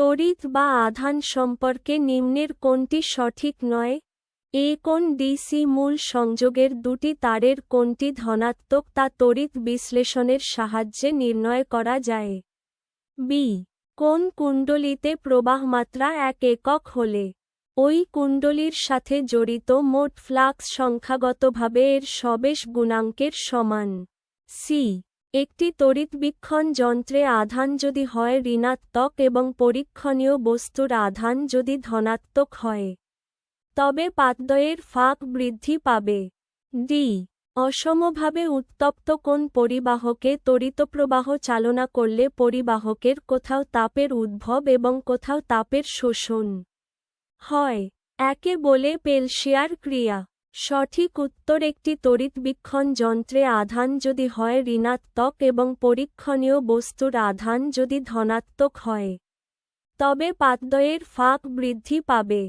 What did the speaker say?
তড়িৎ বা আধান সম্পর্কে নিম্নের কোনটি সঠিক নয়? এ কোন ডিসি মূল সংযোগের দুটি তারের কোনটি ধনাত্মক তা তড়িৎ বিশ্লেষণের সাহায্যে নির্ণয় করা যায়? বি. কোন কুণ্ডলিতে প্রবাহমাত্রা এক একক হলে? ওই কুণ্ডলীর সাথে জড়িত মোট ফ্লাক্স সংখ্যাগতভাবে এর সবেশ গুণাঙ্কের সমান। সি. একটি তড়িৎবীক্ষণ যন্ত্রে আধান যদি হয় ঋণাত্মক এবং পরীক্ষণীয় বস্তুর আধান যদি ধনাত্মক হয়, তবে পাতদয়ের ফাঁক বৃদ্ধি পাবে। ডি. অসমভাবে উত্তপ্ত কোন পরিবাহকে তড়িতপ্রবাহ চালনা করলে পরিবাহকের কোথাও তাপের উদ্ভব এবং কোথাও তাপের শোষণ হয়। একে বলে পেলশিয়ার ক্রিয়া। সঠিক উত্তর একটি তড়িৎবীক্ষণ যন্ত্রে আধান যদি হয় ঋণাত্মক এবং পরীক্ষণীয় বস্তুর আধান যদি ধনাত্মক হয়, তবে পাতদয়ের ফাঁক বৃদ্ধি পাবে।